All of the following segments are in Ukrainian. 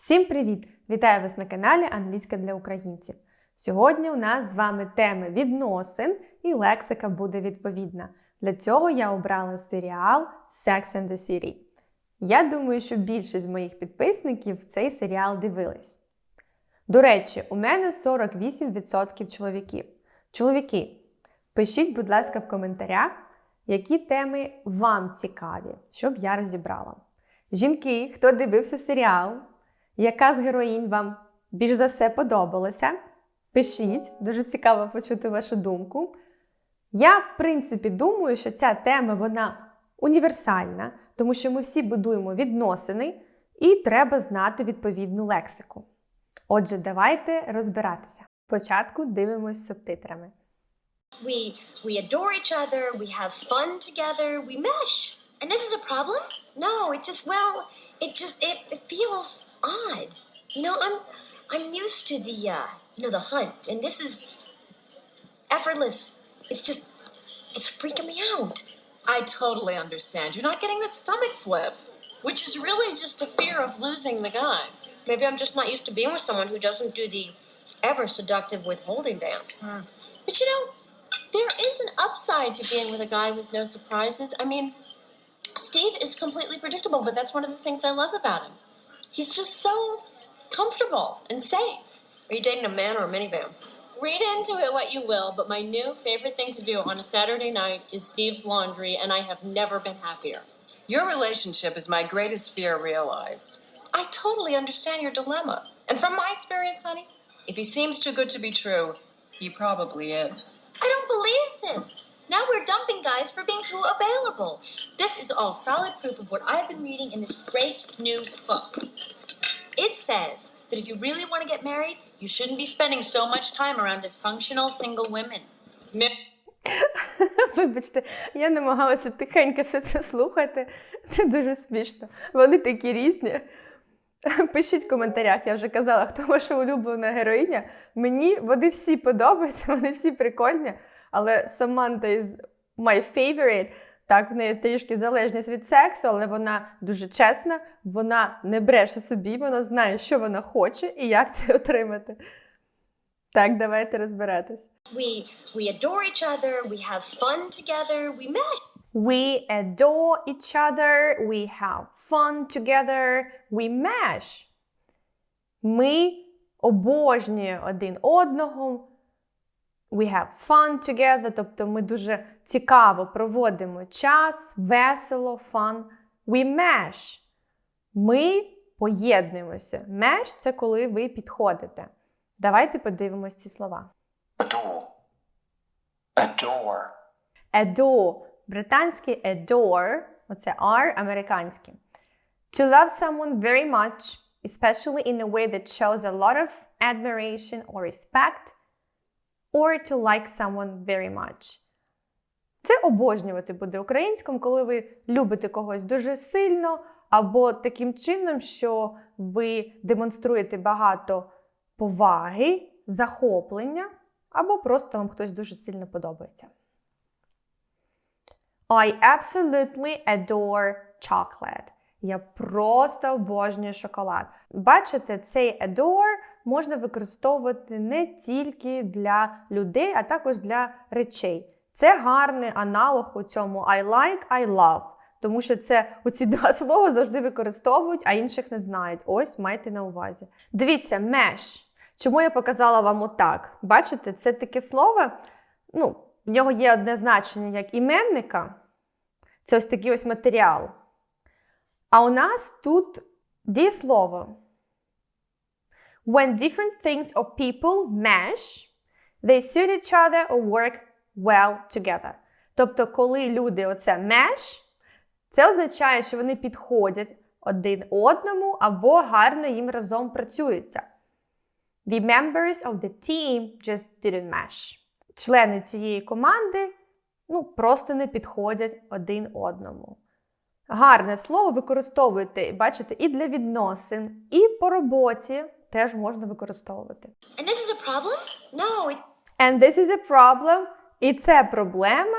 Всім привіт! Вітаю вас на каналі Англійська для українців. Сьогодні у нас з вами теми відносин і лексика буде відповідна. Для цього я обрала серіал Sex and the City. Я думаю, що більшість моїх підписників цей серіал дивились. До речі, у мене 48% чоловіків. Чоловіки, пишіть, будь ласка, в коментарях, які теми вам цікаві, щоб я розібрала. Жінки, хто дивився серіал, яка з героїнь вам більш за все подобалася? Пишіть, дуже цікаво почути вашу думку. Я, в принципі, думаю, що ця тема вона універсальна, тому що ми всі будуємо відносини і треба знати відповідну лексику. Отже, давайте розбиратися. Спочатку дивимось субтитрами. We we adore each other. We have fun together. We mesh. And this is a problem? No, it just well, it just it, it feels odd. You know, I'm I'm used to the uh, you know the hunt, and this is effortless. It's just it's freaking me out. I totally understand. You're not getting the stomach flip, which is really just a fear of losing the guy. Maybe I'm just not used to being with someone who doesn't do the ever seductive withholding dance. But you know, there is an upside to being with a guy with no surprises. I mean, Steve is completely predictable, but that's one of the things I love about him. He's just so comfortable and safe. Are you dating a man or a minivan? Read into it what you will, but my new favorite thing to do on a Saturday night is Steve's laundry, and I have never been happier. Your relationship is my greatest fear realized. I totally understand your dilemma. And from my experience, honey, if he seems too good to be true, he probably is. I don't believe this. Now we're dumping guys for being too available. This is all solid proof of what I've been reading in this great new book. It says that if you really want to get married, you shouldn't be spending so much time around dysfunctional single women. Вибачте, я намагалася тихенько все це слухати. Це дуже смішно. Вони такі різні. Пишіть в коментарях, я вже казала, хто ваша улюблена героїня. Мені вони всі подобаються, вони всі прикольні. Але Саманта із my favorite. Так, в неї трішки залежність від сексу, але вона дуже чесна, вона не бреше собі, вона знає, що вона хоче і як це отримати. Так, давайте розбиратись. We we adore each other. We have fun together. We mesh. We adore each other, we have fun together, we mesh. Ми обожнюємо один одного. We have fun together, тобто ми дуже цікаво проводимо час, весело, fun. We mesh. Ми поєднуємося. Mesh – це коли ви підходите. Давайте подивимось ці слова. Adore. Adore. Adore. Британський adore, оце R американський. To love someone very much, especially in a way that shows a lot of admiration or respect, or to like someone very much. Це обожнювати буде українською, коли ви любите когось дуже сильно, або таким чином, що ви демонструєте багато поваги, захоплення, або просто вам хтось дуже сильно подобається. I absolutely adore chocolate. Я просто обожнюю шоколад. Бачите, цей adore можна використовувати не тільки для людей, а також для речей. Це гарний аналог у цьому I like, I love. Тому що це оці два слова завжди використовують, а інших не знають. Ось майте на увазі. Дивіться, mesh. Чому я показала вам отак? Бачите, це таке слово. Ну, в нього є одне значення як іменника. Це ось такий ось матеріал. А у нас тут дієслово. When different things or people mesh, they suit each other or work well together. Тобто, коли люди оце mesh, це означає, що вони підходять один одному або гарно їм разом працюються. The members of the team just didn't mesh. Члени цієї команди ну, просто не підходять один одному. Гарне слово використовуєте, бачите, і для відносин, і по роботі теж можна використовувати. And this is a problem? No, it And this is a problem. І це проблема.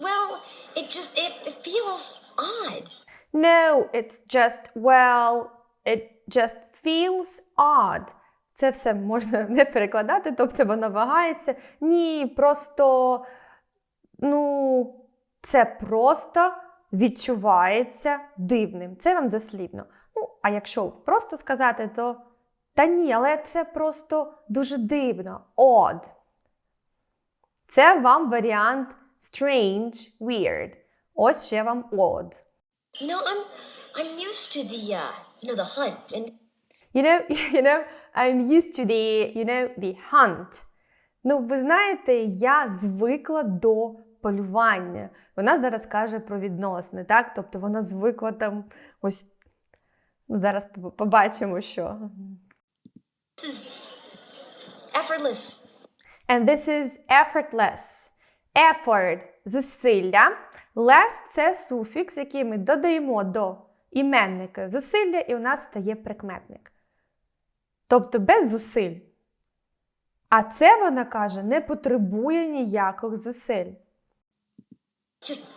well, it just it, it feels odd. No, it's just, well, it just feels odd. Це все можна не перекладати, тобто воно вагається. Ні, просто, ну, це просто відчувається дивним. Це вам дослівно. Ну, а якщо просто сказати, то та ні, але це просто дуже дивно. Odd. Це вам варіант strange, weird. Ось ще вам odd. You know, I'm I'm used to the uh, you know, the hunt, and You know, you know, I'm used to the, you know, the hunt. Ну, ви знаєте, я звикла до полювання. Вона зараз каже про відносини, так? Тобто вона звикла там ось. Ну, зараз побачимо, що. This is effortless. And this is effortless. Effort – зусилля. Less – це суфікс, який ми додаємо до іменника зусилля, і у нас стає прикметник. Тобто без зусиль. А це вона каже, не потребує ніяких зусиль. Just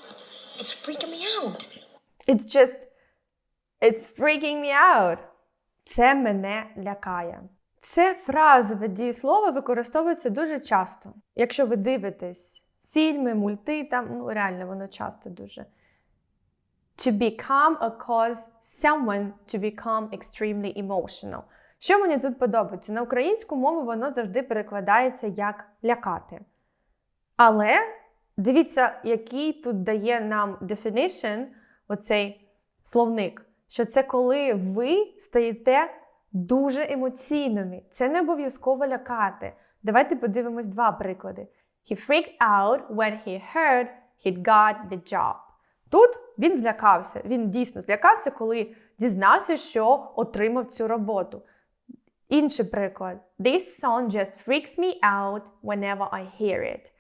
it's freaking me out. It's just, it's freaking me out. Це мене лякає. Це фразове дієслово використовується дуже часто. Якщо ви дивитесь фільми, мульти, там ну реально воно часто дуже. To become a cause someone to become extremely emotional. Що мені тут подобається? На українську мову воно завжди перекладається як лякати. Але дивіться, який тут дає нам definition, оцей словник, що це коли ви стаєте дуже емоційними. Це не обов'язково лякати. Давайте подивимось два приклади. He freaked out when he heard he'd got the job. Тут він злякався. Він дійсно злякався, коли дізнався, що отримав цю роботу. Інший приклад. This song just freaks me out whenever I hear it.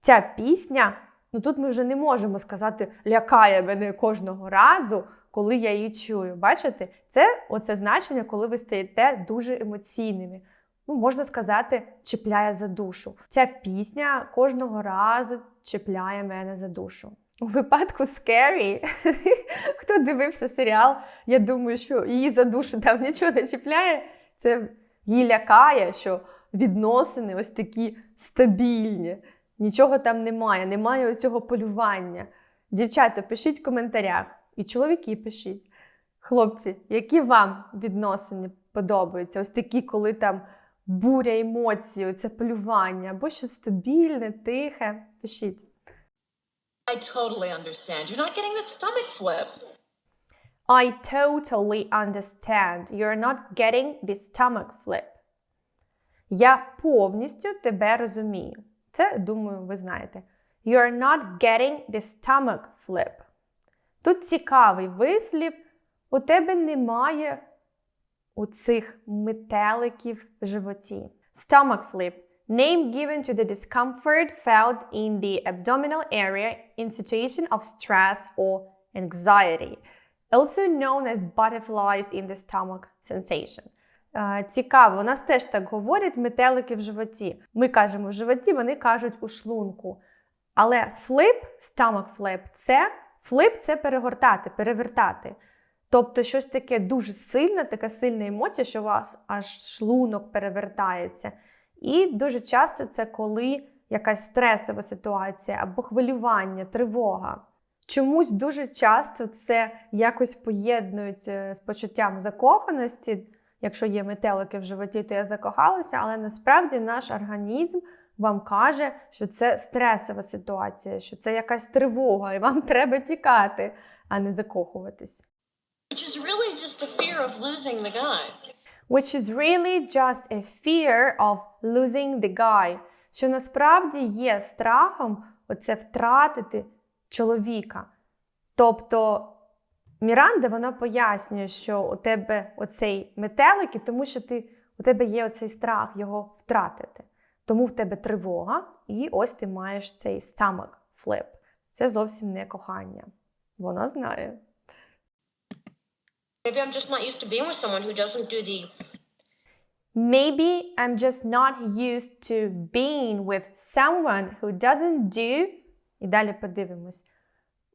Ця пісня, ну тут ми вже не можемо сказати, лякає мене кожного разу, коли я її чую. Бачите? Це оце значення, коли ви стаєте дуже емоційними. Ну, можна сказати, чіпляє за душу. Ця пісня кожного разу чіпляє мене за душу. У випадку Scary, хто дивився серіал, я думаю, що її за душу там нічого не чіпляє. Це її лякає, що відносини ось такі стабільні. Нічого там немає, немає цього полювання. Дівчата, пишіть в коментарях, і чоловіки пишіть. Хлопці, які вам відносини подобаються? Ось такі, коли там буря емоцій, оце полювання, або щось стабільне, тихе. Пишіть. I totally understand. You're not getting the stomach flip. I totally understand. You're not getting the stomach flip. Я повністю тебе розумію. Це, думаю, ви знаєте. You're not getting the stomach flip. Тут цікавий вислів. У тебе немає у цих метеликів в животі. Stomach flip. Name given to the discomfort felt in the abdominal area in situation of stress or anxiety. Also known as butterflies in the stomach sensation. Е, Цікаво, у нас теж так говорять метелики в животі. Ми кажемо в животі, вони кажуть у шлунку. Але flip, stomach flip, це flip це перегортати, перевертати. Тобто щось таке дуже сильне, така сильна емоція, що у вас аж шлунок перевертається. І дуже часто це коли якась стресова ситуація або хвилювання, тривога. Чомусь дуже часто це якось поєднують е, з почуттям закоханості. Якщо є метелики в животі, то я закохалася, але насправді наш організм вам каже, що це стресова ситуація, що це якась тривога, і вам треба тікати, а не закохуватись. Which is really just a fear of losing the guy. Which is really just a fear of losing the guy. Що насправді є страхом оце втратити чоловіка. Тобто Міранда вона пояснює, що у тебе оцей метелик, і тому що ти, у тебе є оцей страх його втратити. Тому в тебе тривога, і ось ти маєш цей stomach flip. Це зовсім не кохання. Вона знає. Maybe I'm just not used to being with someone who doesn't do the Maybe I'm just not used to being with someone who doesn't do. І далі подивимось.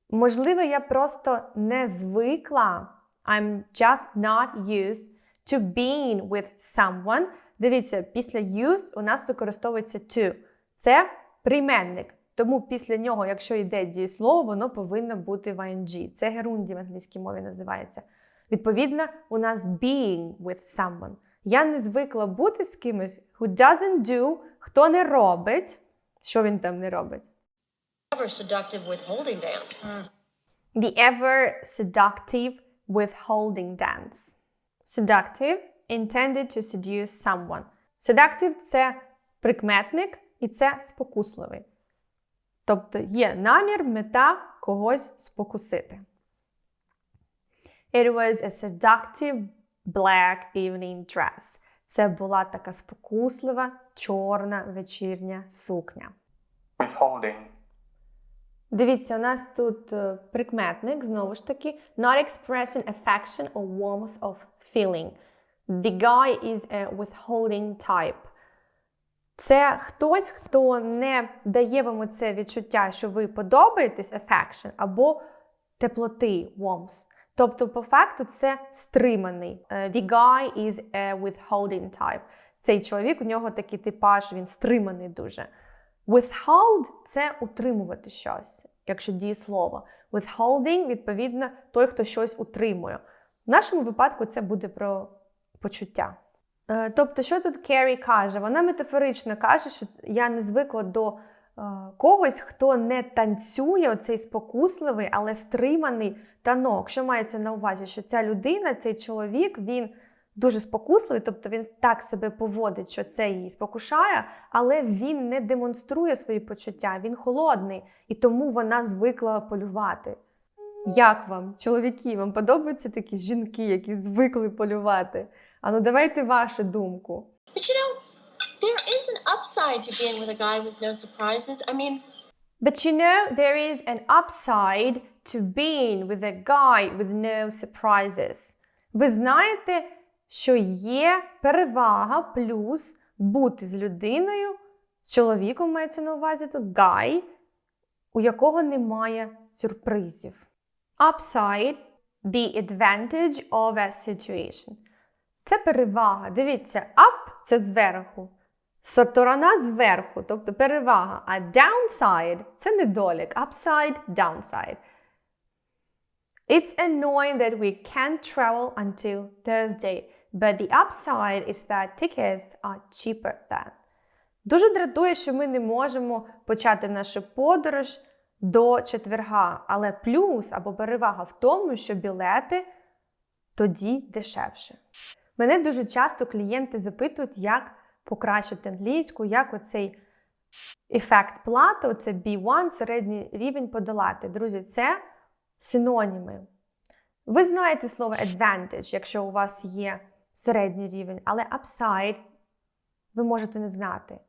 Можливо, я просто не звикла. I'm just not used To being with someone. Дивіться, після used у нас використовується to. Це прийменник. Тому після нього, якщо йде дієслово, воно повинно бути в ing. Це герунді в англійській мові називається. Відповідно, у нас being with someone. Я не звикла бути з кимось, who doesn't do, хто не робить. Що він там не робить? Ever seductive withholding dance. The ever seductive withholding dance. Seductive intended to seduce someone. Seductive – це прикметник і це спокусливий. Тобто є намір, мета когось спокусити. It was a seductive black evening dress. Це була така спокуслива чорна вечірня сукня. Withholding. Дивіться, у нас тут е, прикметник, знову ж таки, not expressing affection or warmth of feeling. The guy is a withholding type. Це хтось, хто не дає вам це відчуття, що ви подобаєтесь affection, або теплоти warmth. Тобто, по факту, це стриманий. Е, The guy is a withholding type. Цей чоловік, у нього такий типаж, він стриманий дуже. Withhold – це утримувати щось, якщо дієслово. Withholding, відповідно, той, хто щось утримує. В нашому випадку це буде про почуття. Е, Тобто, що тут Керрі каже? Вона метафорично каже, що я не звикла до е, когось, хто не танцює, оцей спокусливий, але стриманий танок. Що мається на увазі? Що ця людина, цей чоловік, він дуже спокусливий, тобто він так себе поводить, що це її спокушає, але він не демонструє свої почуття, він холодний, і тому вона звикла полювати. Як вам, чоловіки, вам подобаються такі жінки, які звикли полювати? А ну давайте вашу думку. But you know, there is an upside to being with a guy with no surprises. I mean, But you know, there is an upside to being with a guy with no surprises. Ви знаєте, що є перевага плюс бути з людиною, з чоловіком мається на увазі тут guy, у якого немає сюрпризів. Upside – the advantage of a situation. Це перевага. Дивіться, up – це зверху. Сторона зверху, тобто перевага. А downside – це недолік. Upside – downside. It's annoying that we can't travel until Thursday, but the upside is that tickets are cheaper then. Дуже дратує, що ми не можемо почати нашу подорож до четверга, але плюс або перевага в тому, що білети тоді дешевше. Мене дуже часто клієнти запитують, як покращити англійську, як оцей ефект плати, оце B1, середній рівень подолати. Друзі, це синоніми. Ви знаєте слово advantage, якщо у вас є середній рівень, але upside ви можете не знати.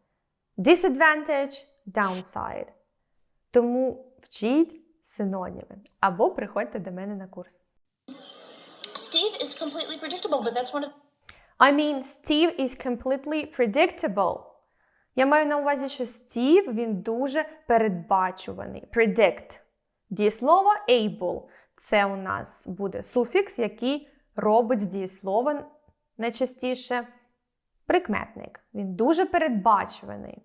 Disadvantage – downside. Тому вчіть синоніми або приходьте до мене на курс. Steve is completely predictable, but that's one of I mean, Steve is completely predictable. Я маю на увазі, що Стів він дуже передбачуваний. Predict. Дієслово able. Це у нас буде суфікс, який робить з дієслова найчастіше прикметник. Він дуже передбачуваний.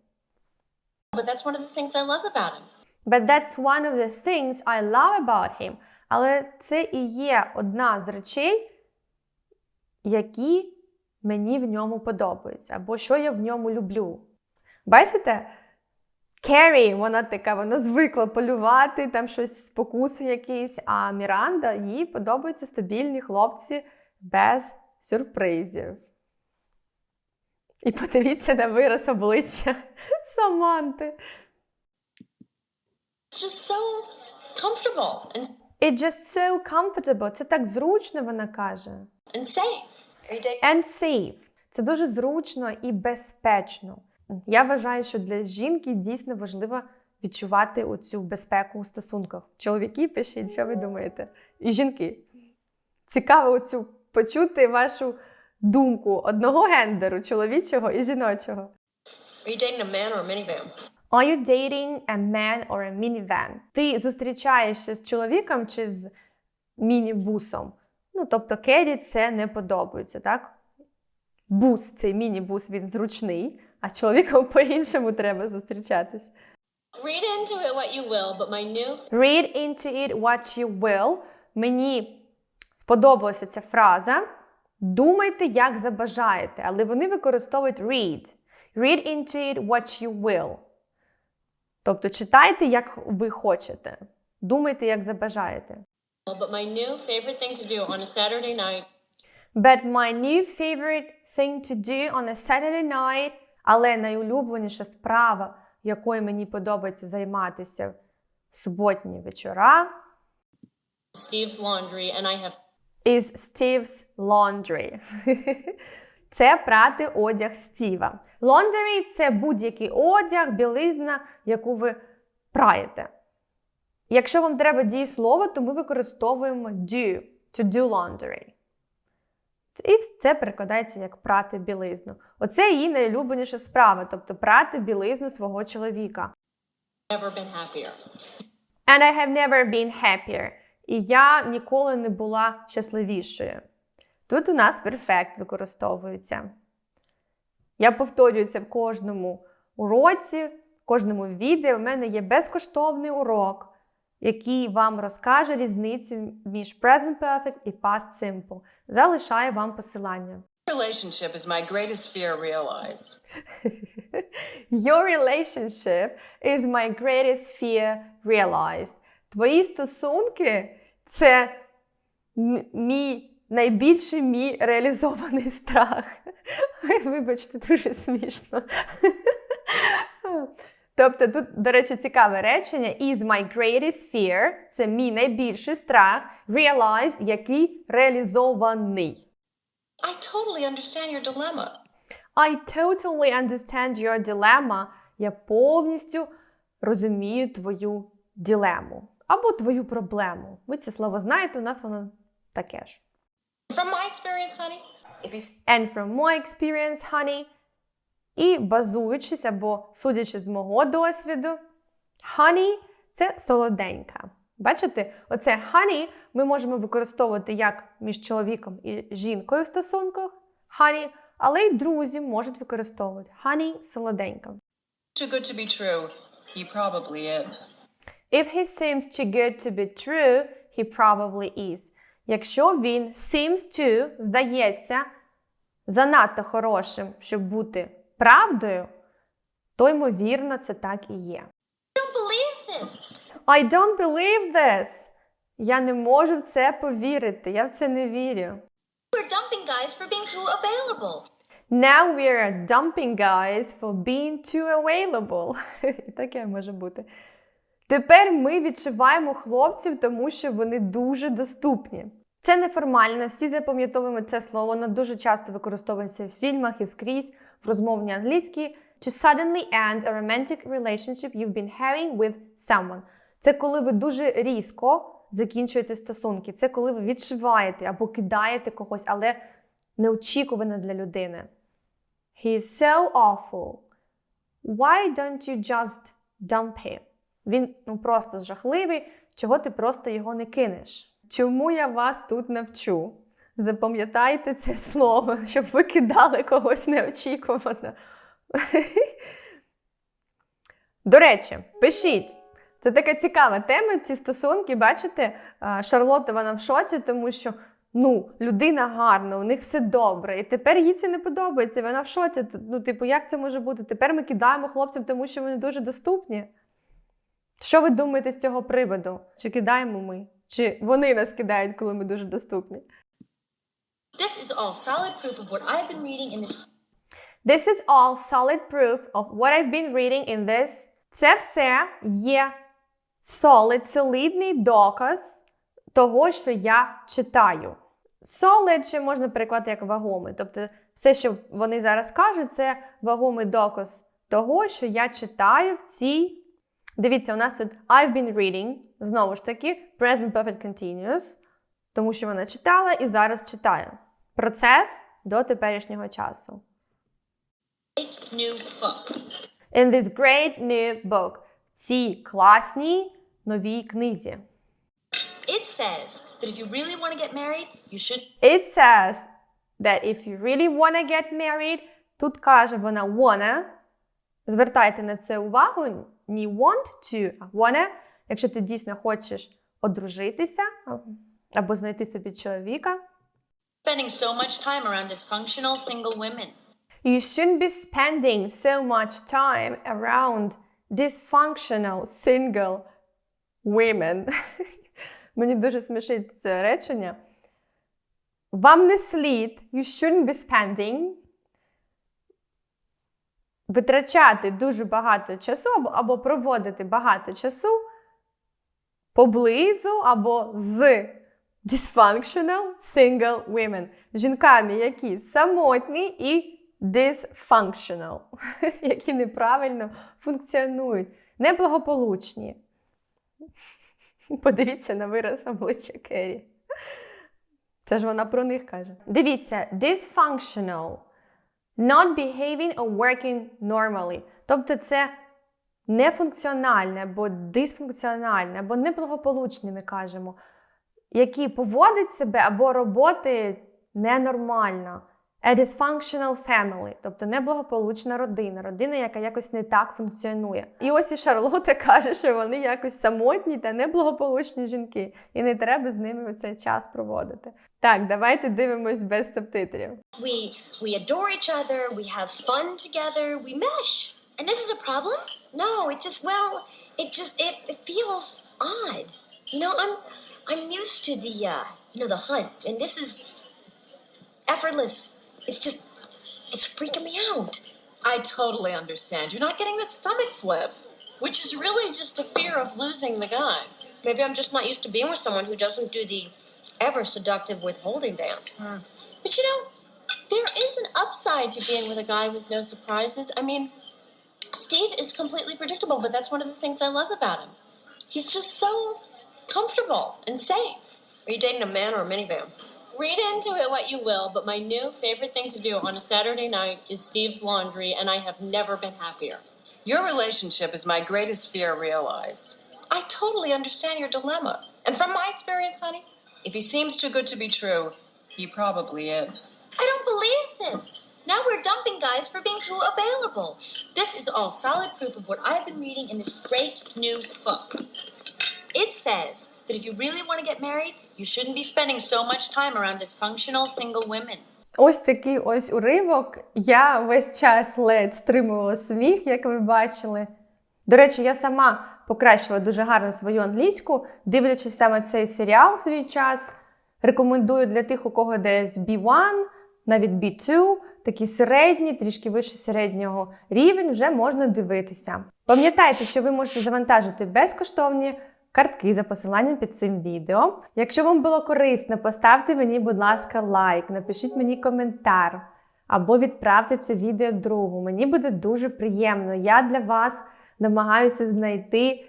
but that's one of the things I love about him. But that's one of the things I love about him. Але це і є одна з речей, які мені в ньому подобаються, або що я в ньому люблю. Бачите? Керрі, вона така, вона звикла полювати, там щось спокуси якісь, а Міранда їй подобаються стабільні хлопці без сюрпризів. І подивіться на вираз обличчя Саманти. It's just so comfortable and, It's just so comfortable. Це так зручно, вона каже. and safe. And safe. Це дуже зручно і безпечно. Я вважаю, що для жінки дійсно важливо відчувати оцю безпеку у стосунках. Чоловіки, пишіть, що ви думаєте? І жінки. Цікаво оцю почути вашу думку одного гендеру, чоловічого і жіночого. Are you dating a man or a minivan? Are you dating a man or a minivan? Ти зустрічаєшся з чоловіком чи з мінібусом? Ну, тобто, Керрі це не подобається, так? бус, цей міні-бус, він зручний, а з чоловіком по-іншому треба зустрічатись. Read into it what you will, but my new Read into it what you will. Мені сподобалася ця фраза. Думайте, як забажаєте, але вони використовують read. Read into it what you will. Тобто читайте, як ви хочете. Думайте, як забажаєте. but my new favorite thing to do on a Saturday night But my new favorite thing to do on a Saturday night, але найулюбленіша справа, якою мені подобається займатися в суботні вечора, Steve's laundry, and I have is Steve's laundry. Це прати одяг Стіва. Laundry – це будь-який одяг, білизна, яку ви праєте. Якщо вам треба дієслово, то ми використовуємо do, to do laundry. І це перекладається як прати білизну. Оце її найулюбленіша справа, тобто прати білизну свого чоловіка. never been happier. And I have never been happier. І я ніколи не була щасливішою. Тут у нас перфект використовується. Я повторюю це в кожному уроці, в кожному відео. У мене є безкоштовний урок, який вам розкаже різницю між present perfect і past simple. Залишаю вам посилання. Relationship is my greatest fear realized. Your relationship is my greatest fear realized. Твої стосунки це мій найбільший мій реалізований страх. Ой, Вибачте, дуже смішно. Тобто тут, до речі, цікаве речення is my greatest fear це мій найбільший страх, realized, який реалізований. I totally understand your dilemma. I totally understand your dilemma. Я повністю розумію твою дилему або твою проблему. Ви це слово знаєте, у нас воно таке ж. Experience, honey, if you And from my experience, honey. І базуючись або судячи з мого досвіду, honey – це солоденька. Бачите, оце honey ми можемо використовувати як між чоловіком і жінкою в стосунках, honey, але й друзі можуть використовувати honey – солоденька. too good to be true, he probably is. If he seems too good to be true, he probably is. Якщо він seems to, здається, занадто хорошим, щоб бути правдою, то ймовірно це так і є. I don't believe this. I don't believe this. Я не можу в це повірити. Я в це не вірю. We're dumping guys for being too available. Now we are dumping guys for being too available. І таке може бути. Тепер ми відшиваємо хлопців, тому що вони дуже доступні. Це неформально, всі запам'ятовуємо це слово, воно дуже часто використовується в фільмах і скрізь в розмовній англійській. To suddenly end a romantic relationship you've been having with someone. Це коли ви дуже різко закінчуєте стосунки. Це коли ви відшиваєте або кидаєте когось, але неочікувано для людини. He is so awful. Why don't you just dump him? Він ну, просто жахливий, чого ти просто його не кинеш. Чому я вас тут навчу? Запам'ятайте це слово, щоб ви кидали когось неочікувано. До речі, пишіть. Це така цікава тема. Ці стосунки, бачите, а, Шарлотта вона в шоці, тому що ну, людина гарна, у них все добре. І тепер їй це не подобається. Вона в шоці. Ну, типу, як це може бути? Тепер ми кидаємо хлопцям, тому що вони дуже доступні. Що ви думаєте з цього приводу? Чи кидаємо ми? Чи вони нас кидають, коли ми дуже доступні? This is all solid proof of what I've been reading in this This is all solid proof of what I've been reading in this. Це все є solid, солідний доказ того, що я читаю. Solid ще можна переклати як вагомий. Тобто, все, що вони зараз кажуть, це вагомий доказ того, що я читаю в цій. Дивіться, у нас тут I've been reading, знову ж таки, present perfect continuous, тому що вона читала і зараз читає. Процес до теперішнього часу. new book. In this great new book. В цій класній новій книзі. It says that if you really want to get married, you should It says that if you really wanna get married, тут каже вона wanna. Звертайте на це увагу, не want to, а wanna. Якщо ти дійсно хочеш одружитися або знайти собі чоловіка, Spending so much time around dysfunctional single women. You shouldn't be spending so much time around dysfunctional single women. Мені дуже смішить це речення. Вам не слід, you shouldn't be spending, витрачати дуже багато часу або, проводити багато часу поблизу або з dysfunctional single women. Жінками, які самотні і dysfunctional, які неправильно функціонують, неблагополучні. Подивіться на вираз обличчя Керрі. Це ж вона про них каже. Дивіться, dysfunctional. Not behaving or working normally. Тобто це нефункціональне або дисфункціональне, або неблагополучне, ми кажемо, які поводять себе або роботи ненормально. A dysfunctional family, тобто неблагополучна родина, родина, яка якось не так функціонує. І ось і Шарлота каже, що вони якось самотні та неблагополучні жінки, і не треба з ними цей час проводити. Так, давайте дивимось без субтитрів. We we adore each other. We have fun together. We mesh. And this is a problem? No, it just well, it just it, it feels odd. You know, I'm I'm used to the uh, you know the hunt, and this is effortless. It's just it's freaking me out. I totally understand. You're not getting the stomach flip. Which is really just a fear of losing the guy. Maybe I'm just not used to being with someone who doesn't do the ever seductive withholding dance. Hmm. But you know, there is an upside to being with a guy with no surprises. I mean, Steve is completely predictable, but that's one of the things I love about him. He's just so comfortable and safe. Are you dating a man or a minivan? Read into it what you will, but my new favorite thing to do on a Saturday night is Steve's laundry, and I have never been happier. Your relationship is my greatest fear realized. I totally understand your dilemma. And from my experience, honey, if he seems too good to be true, he probably is. I don't believe this. Now we're dumping guys for being too available. This is all solid proof of what I've been reading in this great new book. It says that if you really want to get married, you shouldn't be spending so much time around dysfunctional single women. Ось такий ось уривок. Я весь час ледь стримувала сміх, як ви бачили. До речі, я сама покращила дуже гарно свою англійську, дивлячись саме цей серіал в свій час. Рекомендую для тих, у кого десь B1, навіть B2, такі середні, трішки вище середнього рівень, вже можна дивитися. Пам'ятайте, що ви можете завантажити безкоштовні картки за посиланням під цим відео. Якщо вам було корисно, поставте мені, будь ласка, лайк, напишіть мені коментар або відправте це відео другу. Мені буде дуже приємно. Я для вас намагаюся знайти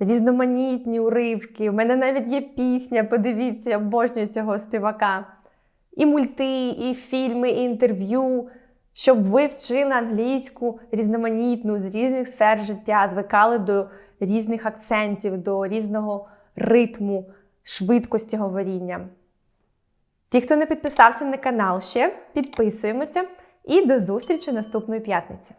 різноманітні уривки. У мене навіть є пісня, подивіться, я обожнюю цього співака. І мульти, і фільми, і інтерв'ю, щоб ви вчили англійську різноманітну з різних сфер життя, звикали до різних акцентів, до різного ритму, швидкості говоріння. Ті, хто не підписався на канал ще, підписуємося і до зустрічі наступної п'ятниці.